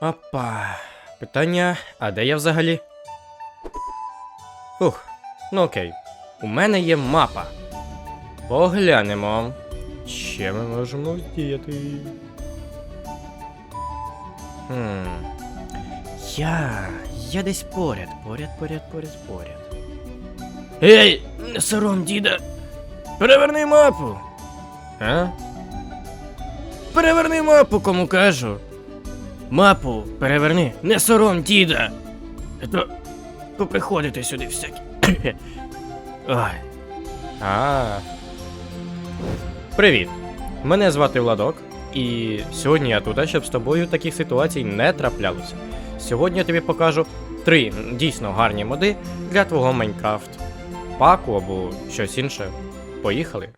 Опа. Питання, а де я взагалі? Ух, ну окей. У мене є мапа. Поглянемо. Що ми можемо вдіяти? Хм. Я. Я десь поряд, поряд, поряд, поряд, поряд. Ей, не сором, діда. Переверни мапу. А? Переверни мапу, кому кажу. Мапу переверни, не сором, діда. То поприходите сюди всякі. Ой. А. Привіт. Мене звати Владок, і сьогодні я тут, щоб з тобою таких ситуацій не траплялося. Сьогодні я тобі покажу три дійсно гарні моди для твого Майнкрафт паку або щось інше. Поїхали.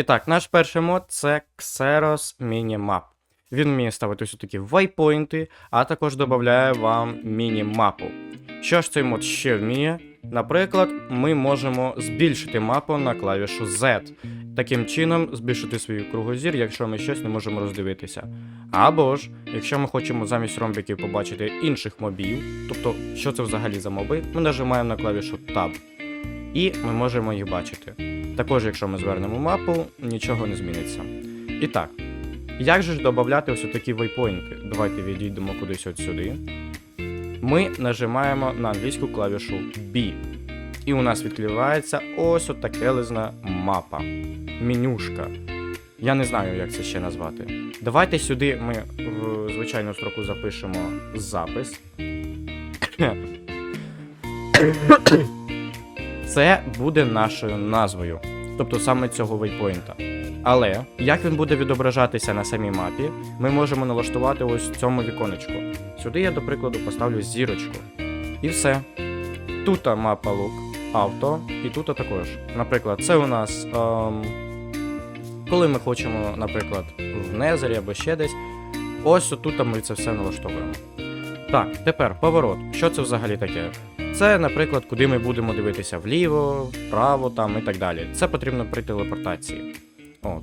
І так, наш перший мод це Xeros Minimap. Він вміє ставити ось такі вайпойнти, а також додає вам міні-мапу. Що ж цей мод ще вміє? Наприклад, ми можемо збільшити мапу на клавішу Z. Таким чином збільшити свій кругозір, якщо ми щось не можемо роздивитися. Або ж, якщо ми хочемо замість ромбіків побачити інших мобів, тобто, що це взагалі за моби, ми нажимаємо на клавішу Tab. І ми можемо їх бачити. Також, якщо ми звернемо мапу, нічого не зміниться. І так, як же ж додати ось такі вейпойнти? Давайте відійдемо кудись от сюди. Ми нажимаємо на англійську клавішу B. І у нас відкривається ось от таке лизна мапа. Менюшка. Я не знаю, як це ще назвати. Давайте сюди ми в звичайну строку запишемо запис. Це буде нашою назвою, тобто саме цього вейпойнта. Але як він буде відображатися на самій мапі, ми можемо налаштувати ось в цьому віконечку. Сюди я, до прикладу, поставлю зірочку. І все. Тут мапа лук, авто, і тут також. Наприклад, це у нас. Ем, коли ми хочемо, наприклад, в Незері або ще десь. Ось тут ми це все налаштовуємо. Так, тепер поворот. Що це взагалі таке? Це, наприклад, куди ми будемо дивитися вліво, вправо там і так далі. Це потрібно при телепортації. От.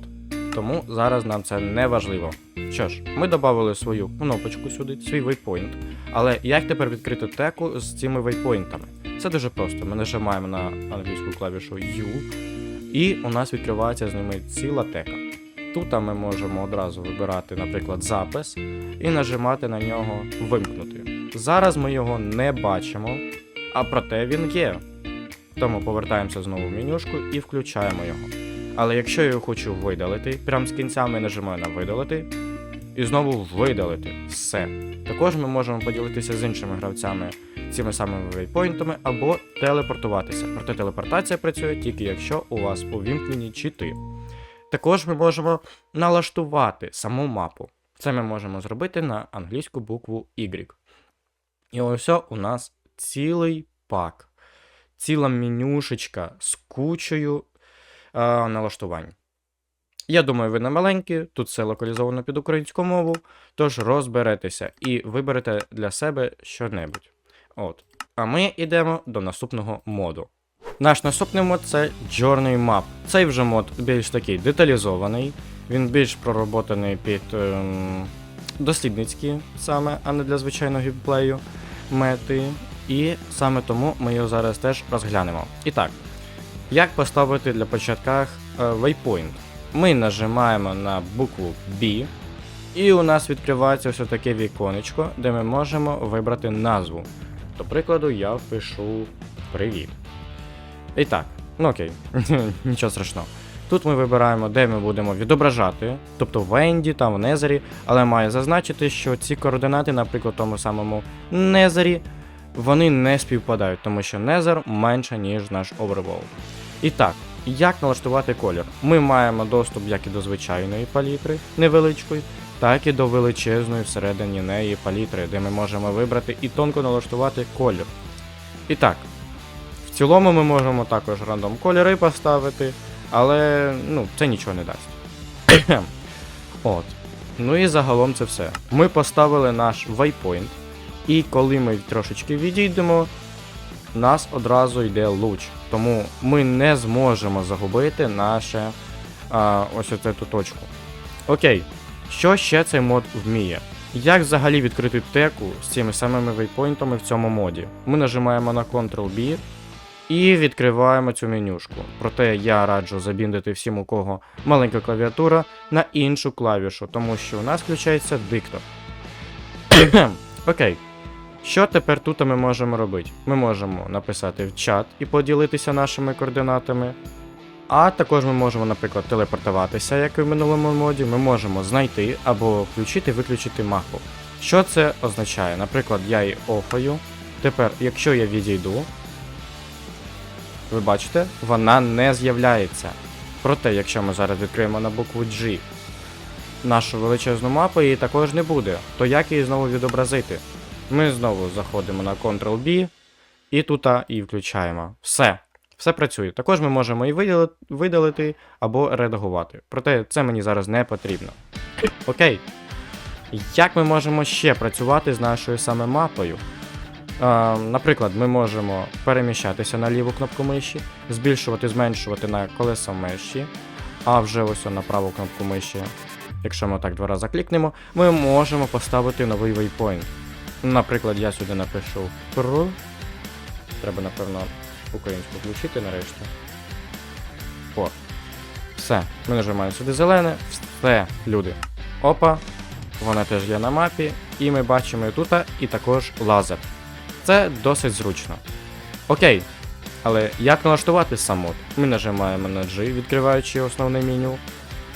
Тому зараз нам це не важливо. Що ж, ми додали свою кнопочку сюди, свій вейпойнт. Але як тепер відкрити теку з цими вейпойнтами? Це дуже просто. Ми нажимаємо на англійську клавішу U, і у нас відкривається з ними ціла тека. Тут ми можемо одразу вибирати, наприклад, запис і нажимати на нього вимкнути. Зараз ми його не бачимо, а проте він є. Тому повертаємося знову в менюшку і включаємо його. Але якщо я його хочу видалити, прямо з кінцями нажимаю на видалити і знову видалити все. Також ми можемо поділитися з іншими гравцями цими самими вейпойнтами або телепортуватися. Проте телепортація працює тільки якщо у вас увімкнені чити. Також ми можемо налаштувати саму мапу. Це ми можемо зробити на англійську букву Y. І ось у нас цілий пак, ціла менюшечка з кучею е, налаштувань. Я думаю, ви не маленькі, тут все локалізовано під українську мову, тож розберетеся і виберете для себе що-небудь. От. А ми йдемо до наступного моду. Наш наступний мод це Journey Map. Цей вже мод більш такий деталізований, він більш пророботаний під ем, дослідницькі саме, а не для звичайного геймплею мети. І саме тому ми його зараз теж розглянемо. І так, як поставити для початках е, waypoint? Ми нажимаємо на букву B, і у нас відкривається ось таке віконечко, де ми можемо вибрати назву. До прикладу, я впишу Привіт. І так, ну окей, нічого страшного. Тут ми вибираємо, де ми будемо відображати, тобто в Енді, там в Незері, але маю зазначити, що ці координати, наприклад, в тому самому Незері, вони не співпадають, тому що Незер менше, ніж наш Overworld. І так, як налаштувати колір? Ми маємо доступ як і до звичайної палітри невеличкої, так і до величезної всередині неї палітри, де ми можемо вибрати і тонко налаштувати колір. І так, в цілому ми можемо також рандом кольори поставити, але ну, це нічого не дасть. От. Ну і загалом це все. Ми поставили наш waypoint, і коли ми трошечки відійдемо, нас одразу йде луч. Тому ми не зможемо загубити наше а, ось оцю точку. Окей, що ще цей мод вміє? Як взагалі відкрити теку з цими самими вейпойнтами в цьому моді? Ми нажимаємо на Ctrl-B і відкриваємо цю менюшку. Проте я раджу забіндити всім, у кого маленька клавіатура, на іншу клавішу, тому що у нас включається диктор. Окей. Що тепер тут ми можемо робити? Ми можемо написати в чат і поділитися нашими координатами. А також ми можемо, наприклад, телепортуватися, як і в минулому моді. Ми можемо знайти або включити виключити мапу. Що це означає? Наприклад, я її офаю. Тепер, якщо я відійду, ви бачите, вона не з'являється. Проте, якщо ми зараз відкриємо на букву G нашу величезну мапу, її також не буде. То як її знову відобразити? Ми знову заходимо на Ctrl-B і тут її включаємо. Все. Все працює. Також ми можемо і видали- видалити або редагувати. Проте це мені зараз не потрібно. Окей. Як ми можемо ще працювати з нашою саме мапою? Е, наприклад, ми можемо переміщатися на ліву кнопку миші, збільшувати, зменшувати на колесо миші, а вже ось на праву кнопку миші, якщо ми так два рази клікнемо, ми можемо поставити новий waypoint. Наприклад, я сюди напишу про. Треба, напевно, українську включити нарешті. О. Все. Ми нажимаємо сюди зелене. Все, люди. Опа. Вона теж є на мапі. І ми бачимо і тут, і також лазер. Це досить зручно. Окей. Але як налаштувати сам мод? Ми нажимаємо на G, відкриваючи основне меню.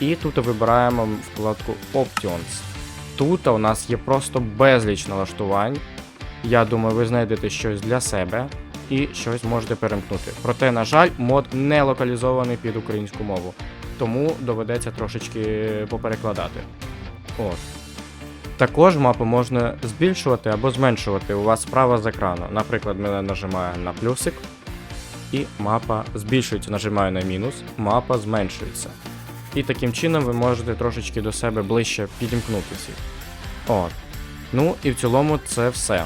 І тут вибираємо вкладку Options. Тут у нас є просто безліч налаштувань. Я думаю, ви знайдете щось для себе і щось можете перемкнути. Проте, на жаль, мод не локалізований під українську мову, тому доведеться трошечки поперекладати. От. Також мапу можна збільшувати або зменшувати у вас справа з екрану. Наприклад, ми нажимаємо на плюсик, і мапа збільшується, нажимаю на мінус, мапа зменшується. І таким чином ви можете трошечки до себе ближче підімкнутися. От. Ну і в цілому це все.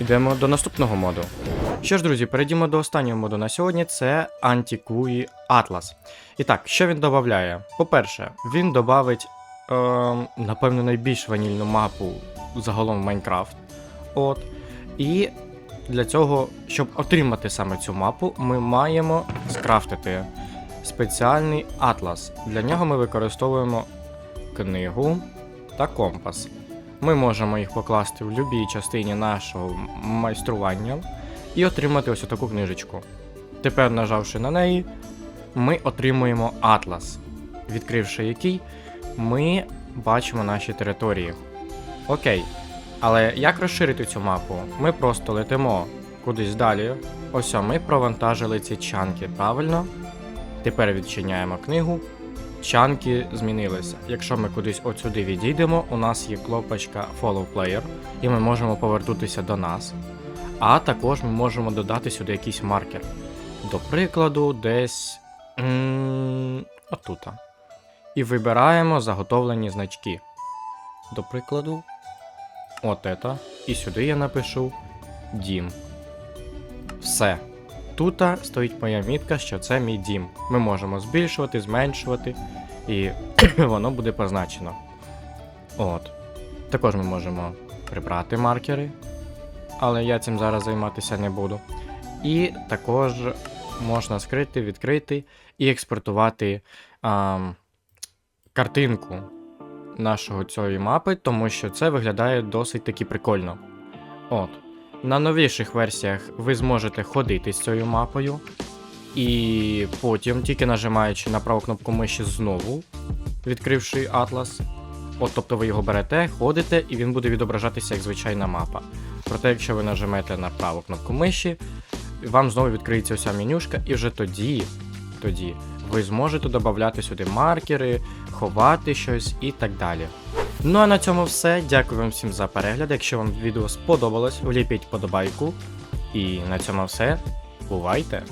Йдемо до наступного моду. Що ж, друзі, перейдімо до останнього моду на сьогодні це Antiquity Atlas. І так, що він додає? По-перше, він додавить, е, напевно, найбільш ванільну мапу загалом в Майнкрафт. От. І для цього, щоб отримати саме цю мапу, ми маємо скрафтити спеціальний атлас. Для нього ми використовуємо книгу та компас. Ми можемо їх покласти в будь-якій частині нашого майстрування і отримати ось таку книжечку. Тепер, нажавши на неї, ми отримуємо атлас, відкривши який, ми бачимо наші території. Окей. Але як розширити цю мапу? Ми просто летимо кудись далі. Ось ми провантажили ці чанки, правильно? Тепер відчиняємо книгу. Чанки змінилися. Якщо ми кудись от сюди відійдемо, у нас є кнопочка Follow Player, і ми можемо повернутися до нас. А також ми можемо додати сюди якийсь маркер. До прикладу, десь отута. І вибираємо заготовлені значки. До прикладу, от это. І сюди я напишу дім. Все. Тут стоїть моя мітка, що це мій дім. Ми можемо збільшувати, зменшувати, і воно буде позначено. От. Також ми можемо прибрати маркери, але я цим зараз займатися не буду. І також можна скрити, відкрити і експортувати ам, картинку нашого цієї мапи, тому що це виглядає досить таки прикольно. От. На новіших версіях ви зможете ходити з цією мапою, і потім, тільки нажимаючи на праву кнопку миші знову, відкривши атлас, от тобто ви його берете, ходите, і він буде відображатися як звичайна мапа. Проте, якщо ви нажмете на праву кнопку миші, вам знову відкриється ося менюшка, і вже тоді, тоді ви зможете додати сюди маркери, ховати щось і так далі. Ну а на цьому все. Дякую вам всім за перегляд. Якщо вам відео сподобалось, вліпіть подобайку. І на цьому все. Бувайте!